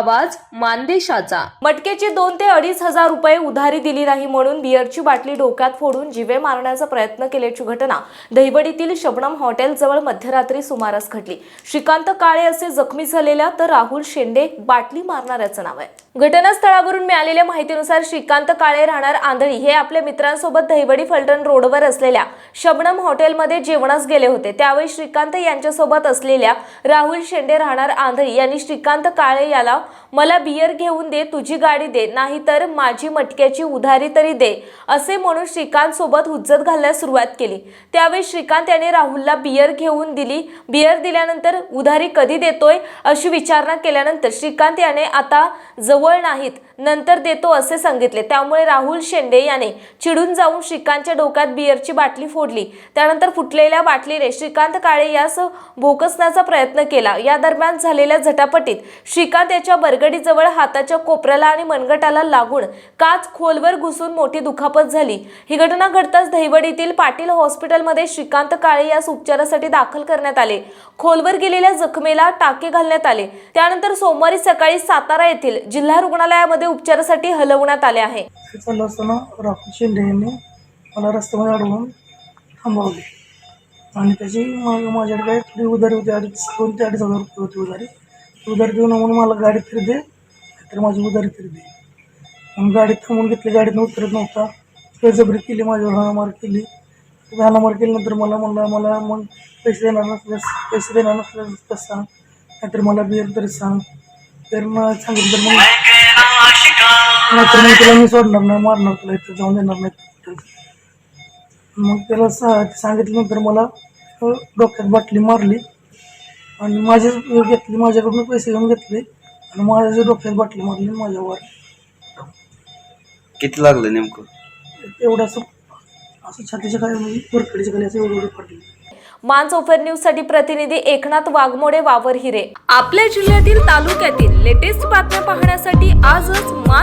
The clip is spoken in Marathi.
आवाज मानदेशाचा. मटकेचे दोन ते अडीच हजार रुपये उधारी दिली नाही म्हणून बिअरची बाटली डोक्यात फोडून जिवे मारण्याचा प्रयत्न केल्याची घटना दहिवडीतील शबनम हॉटेलजवळ मध्यरात्री सुमारास घडली. श्रीकांत काळे असे जखमी झालेल्या तर राहुल शेंडे बाटली मारणाऱ्याचं नाव आहे. घटनास्थळावरून मिळालेल्या माहितीनुसार श्रीकांत काळे राहणार आंधळी हे आपल्या मित्रांसोबत दहिवडी फलटण रोडवर असलेल्या शबनम हॉटेलमध्ये जेवणास गेले होते. त्यावेळी श्रीकांत यांच्यासोबत असलेल्या राहुल शेंडे राहणार आंधळी यांनी श्रीकांत काळे याला मला बियर घेऊन दे तुझी गाडी दे नाहीतर माझी मटक्याची उधारी तरी दे असे म्हणून श्रीकांत सोबत हुज्जत घालण्यास सुरुवात केली. त्यावेळी श्रीकांत याने राहुलला बियर घेऊन दिली. बियर दिल्यानंतर उधारी कधी देतोय अशी विचारणा केल्यानंतर श्रीकांत याने आता जवळ नाहीत नंतर देतो असे सांगितले. त्यामुळे राहुल शेंडे याने चिडून जाऊन श्रीकांतच्या डोक्यात बियरची बाटली फोडली. त्यानंतर फुटलेल्या बाटलीने श्रीकांत काळे यास भोकसण्याचा प्रयत्न केला. या दरम्यान झालेल्या झटापटीत श्रीकांत याच्या बरगडीजवळ हाताच्या कोपऱ्याला आणि मनगटाला लागून काच खोलवर घुसून मोठी दुखापत झाली. ही घटना घडताच दहिवडीतील पाटील हॉस्पिटलमध्ये श्रीकांत काळे यास उपचारासाठी दाखल करण्यात आले. खोलवर गेलेल्या जखमेला टाके घालण्यात आले. त्यानंतर सोमवारी सकाळी सातारा येथील जिल्हा रुग्णालयामध्ये उपचारासाठी हलवण्यात आले आहे. ते असताना राहुल शिंदे यांनी मला रस्त्यामध्ये अडवून थांबवले. आणि त्याची माझ्याकडे थोडी उधारी होती अडीच दोन ते अडीच हजार रुपये होती उधारी. उधारी देऊन म्हणून मला गाडी तरी दे तर माझी उधारी तरी दे. मग गाडीत थांबून घेतली गाडीतून उतरत नव्हता. बळजबरी केली माझ्यावर हाणामार केली. हाणामार केल्यानंतर मला म्हणलं मला मग पैसे देणार नसल्यास पैसे देणार नसल्यास कसं सांग. नाहीतर मला बिअर तरी सांग. तर मग सांगितलं तर मग नाहीतर मग तुला मी सोडणार नाही मारणार तुला इथं जाऊन देणार नाही मग त्याला सा सांगितल्यानंतर मला डोक्यात बाटली मारली. आणि माझे घेतली माझ्याकडून पैसे घेऊन घेतले आणि माझ्या डोक्यात बाटली मारली माझ्यावर. किती लागलं नेमकं? एवढं असं असं छातीच्या खाली म्हणजे वरकडीच्या खाली असं एवढं एवढं पडली मानसोफर न्यूजसाठी प्रतिनिधी एकनाथ वाघमोडे वावर हिरे. आपल्या जिल्ह्यातील तालुक्यातील लेटेस्ट बातम्या पाहण्यासाठी आजच मान